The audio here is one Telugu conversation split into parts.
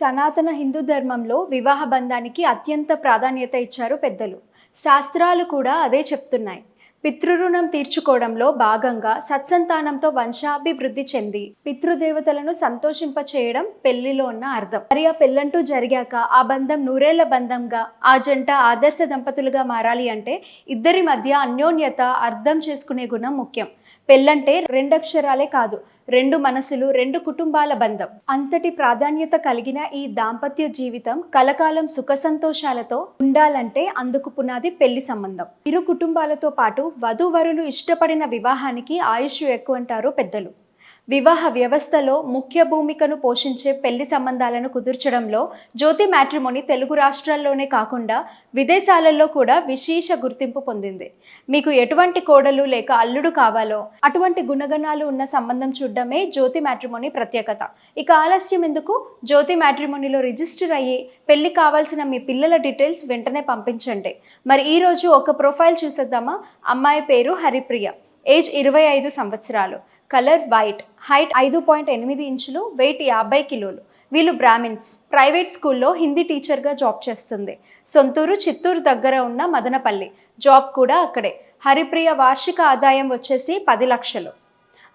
సనాతన హిందూ ధర్మంలో వివాహ బంధానికి అత్యంత ప్రాధాన్యత ఇచ్చారు పెద్దలు. శాస్త్రాలు కూడా అదే చెప్తున్నాయి. పితృరుణం తీర్చుకోవడంలో భాగంగా సత్సంతానంతో వంశాభివృద్ధి చెంది పితృదేవతలను సంతోషింపచేయడం పెళ్ళిలో ఉన్న అర్థం. మరి ఆ పెళ్ళంటూ జరిగాక ఆ బంధం నూరేళ్ళ బంధంగా ఆ జంట ఆదర్శ దంపతులుగా మారాలి అంటే ఇద్దరి మధ్య అన్యోన్యత అర్థం చేసుకునే గుణం ముఖ్యం. పెళ్ళంటే రెండక్షరాలే కాదు రెండు మనసులు రెండు కుటుంబాల బంధం. అంతటి ప్రాధాన్యత కలిగిన ఈ దాంపత్య జీవితం కలకాలం సుఖ సంతోషాలతో ఉండాలంటే అందుకు పునాది పెళ్ళి సంబంధం. ఇరు కుటుంబాలతో పాటు వధూవరులు ఇష్టపడిన వివాహానికి ఆయుష్ ఎక్కువ అంటారు పెద్దలు. వివాహ వ్యవస్థలో ముఖ్య భూమికను పోషించే పెళ్ళి సంబంధాలను కుదుర్చడంలో జ్యోతి మ్యాట్రిమోని తెలుగు రాష్ట్రాల్లోనే కాకుండా విదేశాలలో కూడా విశేష గుర్తింపు పొందింది. మీకు ఎటువంటి కోడలు లేక అల్లుడు కావాలో అటువంటి గుణగణాలు ఉన్న సంబంధం చూడడమే జ్యోతి మ్యాట్రిమోని ప్రత్యేకత. ఇక ఆలస్యం ఎందుకు? జ్యోతి మ్యాట్రిమోనిలో రిజిస్టర్ అయ్యి పెళ్ళి కావాల్సిన మీ పిల్లల డీటెయిల్స్ వెంటనే పంపించండి. మరి ఈరోజు ఒక ప్రొఫైల్ చూసేద్దామా? అమ్మాయి పేరు హరిప్రియ. ఏజ్ ఇరవై ఐదు సంవత్సరాలు. కలర్ వైట్ హైట్ ఐదు పాయింట్ ఎనిమిది ఇంచులు వెయిట్ యాభై కిలోలు. వీళ్ళు బ్రాహ్మిన్స్. ప్రైవేట్ స్కూల్లో హిందీ టీచర్గా జాబ్ చేస్తుంది. సొంతూరు చిత్తూరు దగ్గర ఉన్న మదనపల్లి. జాబ్ కూడా అక్కడే. హరిప్రియ వార్షిక ఆదాయం వచ్చేసి పది లక్షలు.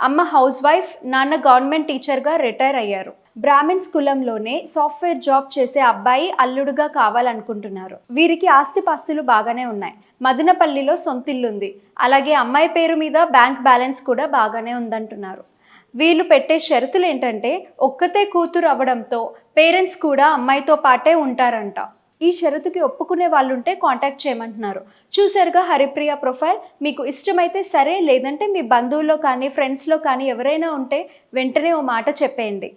అమ్మ హౌస్ వైఫ్ నాన్న గవర్నమెంట్ టీచర్గా రిటైర్ అయ్యారు. బ్రాహ్మిన్స్ కులంలోనే సాఫ్ట్వేర్ జాబ్ చేసే అబ్బాయి అల్లుడుగా కావాలనుకుంటున్నారు. వీరికి ఆస్తిపాస్తులు బాగానే ఉన్నాయి. మదనపల్లిలో సొంతిల్లుంది. అలాగే అమ్మాయి పేరు మీద బ్యాంక్ బ్యాలెన్స్ కూడా బాగానే ఉందంటున్నారు. వీళ్ళు పెట్టే షరతులు ఏంటంటే ఒక్కతే కూతురు అవ్వడంతో పేరెంట్స్ కూడా అమ్మాయితో పాటే ఉంటారంట. ఈ షరతుకి ఒప్పుకునే వాళ్ళుంటే కాంటాక్ట్ చేయమంటున్నారు. చూసారుగా హరిప్రియ ప్రొఫైల్? మీకు ఇష్టమైతే సరే లేదంటే మీ బంధువుల్లో కానీ ఫ్రెండ్స్లో కానీ ఎవరైనా ఉంటే వెంటనే ఓ మాట చెప్పేయండి.